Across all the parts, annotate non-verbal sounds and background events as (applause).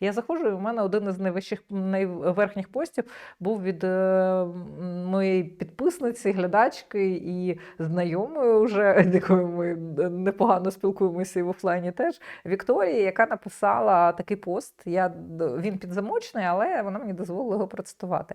Я заходжу, і у мене один із найвищих найверхніх постів був від е, моєї підписниці, глядачки і знайомої, вже, (laughs) якою ми непогано спілкуємося і в офлайні теж. Вікторії, яка написала такий пост. Я, він підзамочний, але вона мені дозволила його процитувати.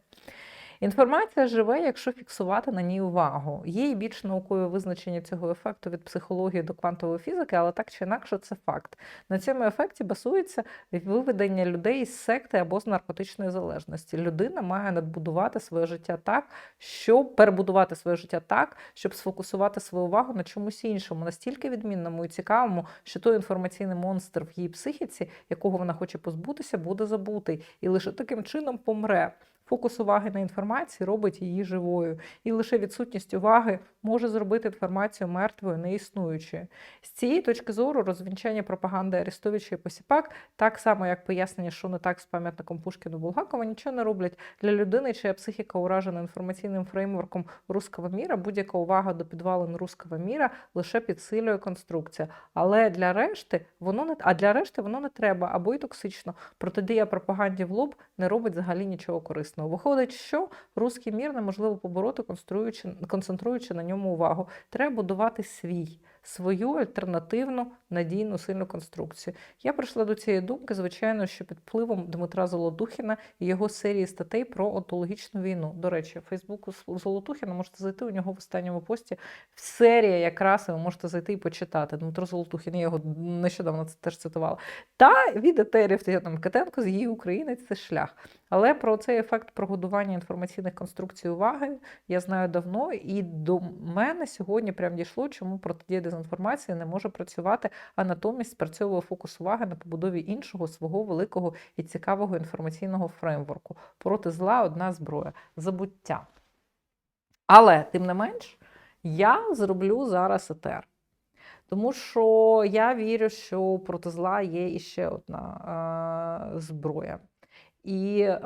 Інформація живе, якщо фіксувати на ній увагу. Є і більш наукове визначення цього ефекту від психології до квантової фізики, але так чи інакше це факт. На цьому ефекті базується виведення людей з секти або з наркотичної залежності. Людина має надбудувати своє життя так, щоб перебудувати своє життя так, щоб сфокусувати свою увагу на чомусь іншому, настільки відмінному і цікавому, що той інформаційний монстр в її психіці, якого вона хоче позбутися, буде забутий, і лише таким чином помре. Фокус уваги на інформації робить її живою, і лише відсутність уваги може зробити інформацію мертвою, неіснуючою. З цієї точки зору розвінчання пропаганди Арестовича і Посіпак, так само як пояснення, що не так з пам'ятником Пушкіну Булгакова, нічого не роблять для людини, чия психіка уражена інформаційним фреймворком руского міра. Будь-яка увага до підвалин руского міра лише підсилює конструкція. Але для решти воно не а для решти воно не треба або й токсично. Протидія пропаганді в лоб не робить взагалі нічого корисного. Виходить, що русський мір неможливо побороти, концентруючи на ньому увагу. Треба будувати свій, свою альтернативну надійну сильну конструкцію. Я прийшла до цієї думки, звичайно, що під впливом Дмитра Золотухіна і його серії статей про онтологічну війну. До речі, в Фейсбуку Золотухіна можете зайти у нього в останньому пості. Серія якраз ви можете зайти і почитати. Дмитро Золотухін, я його нещодавно це теж цитувала. Та від етерів Микитенко з її України це шлях. Але про цей ефект прогодування інформаційних конструкцій уваги я знаю давно, і до мене сьогодні прям дійшло, чому протидія дезінформації не може працювати, а натомість спрацьовує фокус уваги на побудові іншого свого великого і цікавого інформаційного фреймворку. Проти зла одна зброя забуття. Але тим не менш, я зроблю зараз етер. Тому що я вірю, що проти зла є іще одна е, зброя. І е,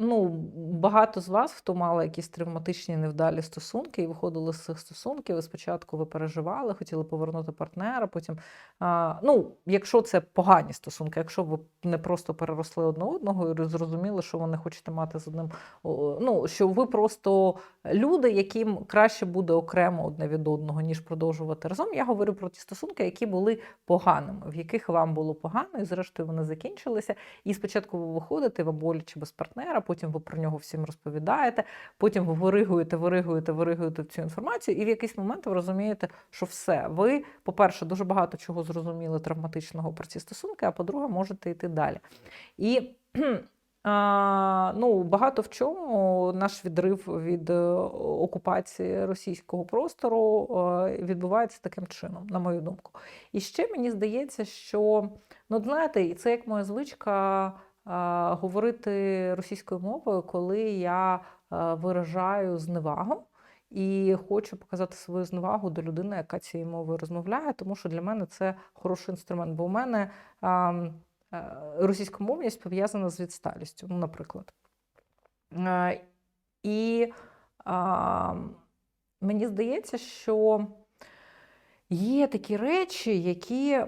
ну, багато з вас, хто мали якісь травматичні невдалі стосунки і виходили з цих стосунків, і спочатку ви переживали, хотіли повернути партнера. Потім, е, ну, якщо це погані стосунки, якщо ви не просто переросли одне одного і зрозуміли, що ви не хочете мати з одним, ну, що ви просто люди, яким краще буде окремо одне від одного, ніж продовжувати разом. Я говорю про ті стосунки, які були поганими, в яких вам було погано, і зрештою вони закінчилися. І спочатку ви виходите, вам боляче без партнера, потім ви про нього всім розповідаєте, потім ви виригуєте, виригуєте, виригуєте цю інформацію, і в якийсь момент ви розумієте, що все. Ви, по-перше, дуже багато чого зрозуміли травматичного про ці стосунки, а по-друге, можете йти далі. І (clears throat) а, ну, багато в чому наш відрив від е, окупації російського простору е, відбувається таким чином, на мою думку. І ще мені здається, що ну, знаєте, і це як моя звичка говорити російською мовою, коли я виражаю зневагу. І хочу показати свою зневагу до людини, яка цією мовою розмовляє, тому що для мене це хороший інструмент. Бо у мене а, Е, російськомовність пов'язана з відсталістю, ну, наприклад. Е, І мені здається, що є такі речі, які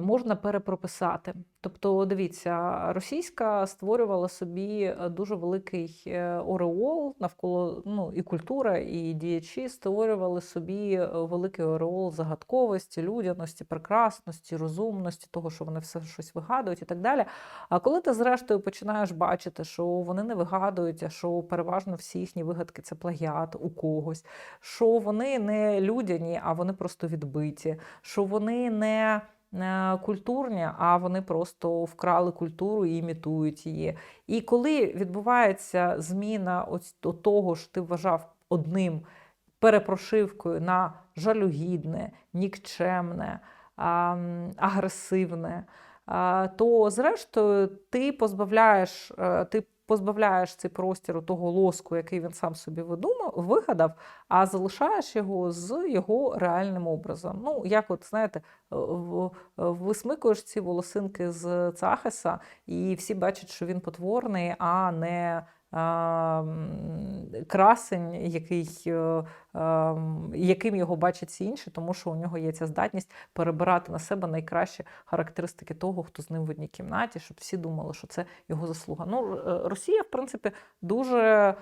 можна перепрописати. Тобто, дивіться, російська створювала собі е, дуже великий е, ореол навколо ну, і культура, і діячі створювали собі е, великий ореол загадковості, людяності, прекрасності, розумності, того, що вони все щось вигадують і так далі. А коли ти, зрештою, починаєш бачити, що вони не вигадують, а що переважно всі їхні вигадки це плагіат у когось, що вони не людяні, а вони просто відбиті, що вони не. Культурні, а вони просто вкрали культуру і імітують її. І коли відбувається зміна ось того, що ти вважав одним перепрошивкою на жалюгідне, нікчемне, агресивне, то зрештою ти позбавляєш, е, ти позбавляєш цей простір того лоску, який він сам собі видумав, вигадав, а залишаєш його з його реальним образом. Ну, як от знаєте, висмикуєш ці волосинки з Цахеса, і всі бачать, що він потворний, а не красень, який, е, яким його бачать всі інші, тому що у нього є ця здатність перебирати на себе найкращі характеристики того, хто з ним в одній кімнаті, щоб всі думали, що це його заслуга. Ну, е, Росія, в принципі, дуже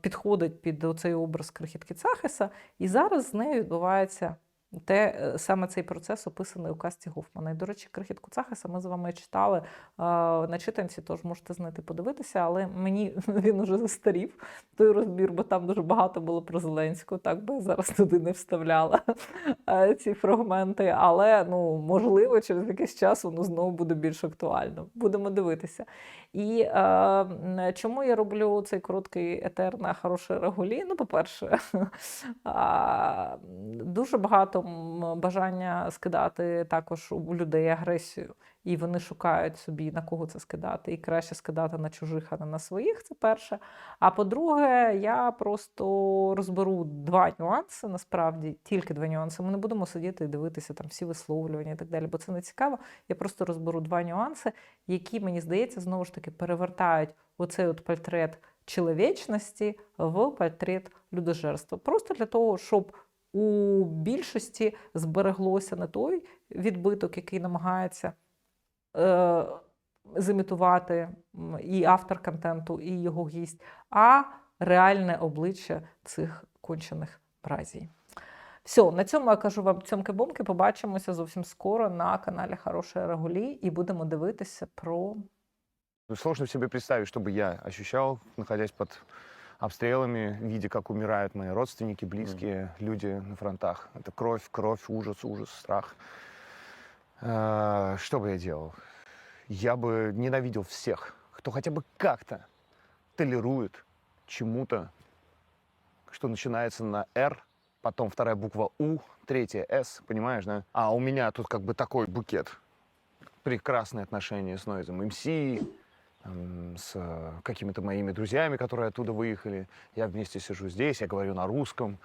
підходить під цей образ крихітки Цахеса, і зараз з нею відбувається. Те е, саме цей процес описаний у касті Гофмана. І, до речі, крихітку Цахеса ми з вами читали на читанці, тож можете знайти подивитися, але мені (laughs) він уже застарів той розбір, бо там дуже багато було про Зеленського. Так би я зараз туди не вставляла (laughs) е, ці фрагменти. Але ну можливо, через якийсь час воно знову буде більш актуально. Будемо дивитися. І е, чому я роблю цей короткий етер на хороше регулі? Ну, по-перше, (laughs) дуже багато бажання скидати також у людей агресію, і вони шукають собі на кого це скидати. І краще скидати на чужих, а не на своїх. Це перше. А по-друге, я просто розберу два нюанси. Насправді тільки два нюанси. Ми не будемо сидіти і дивитися там всі висловлювання і так далі, бо це не цікаво. Я просто розберу два нюанси, які мені здається знову ж таки перевертають оцей от портрет чоловічності в портрет людожерства. Просто для того, щоб у більшості збереглося не той відбиток, який намагається е, зімітувати і автор контенту, і його гість, а реальне обличчя цих кончених бразій. Все, на цьому я кажу вам цьомки-бомки. Побачимося зовсім скоро на каналі Хороше Регулі і будемо дивитися про Сложно себе представить, что бы я ощущал, находясь под обстрелами, видя, как умирают мои родственники, близкие, люди на фронтах. Это кровь, кровь, ужас, ужас, страх. Э, Что бы я делал? Я бы ненавидел всех, кто хотя бы как-то толерует чему-то, что начинается на «Р», потом вторая буква «У», третья «С», понимаешь, да? А у меня тут как бы такой букет. Прекрасные отношения с Нойзом МС, там, с э, какими-то моими друзьями, которые оттуда выехали. Я вместе сижу здесь, я говорю на русском.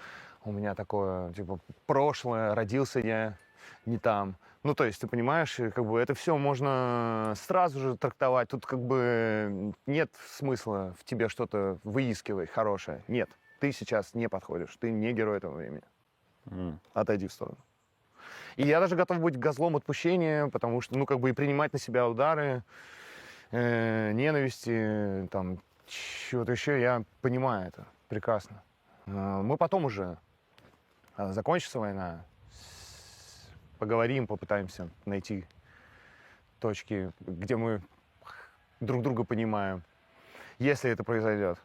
У меня такое, типа, прошлое, родился я не там. Ну, то есть, ты понимаешь, и как бы это все можно сразу же трактовать. Тут как бы нет смысла в тебе что-то выискивать хорошее. Нет, ты сейчас не подходишь, ты не герой этого времени. Отойди в сторону. И я даже готов быть козлом отпущения, потому что, ну, как бы и принимать на себя удары, э, ненависти, там, чего-то еще, я понимаю это прекрасно. Э, Мы потом уже, э, закончится война, поговорим, попытаемся найти точки, где мы друг друга понимаем, если это произойдет.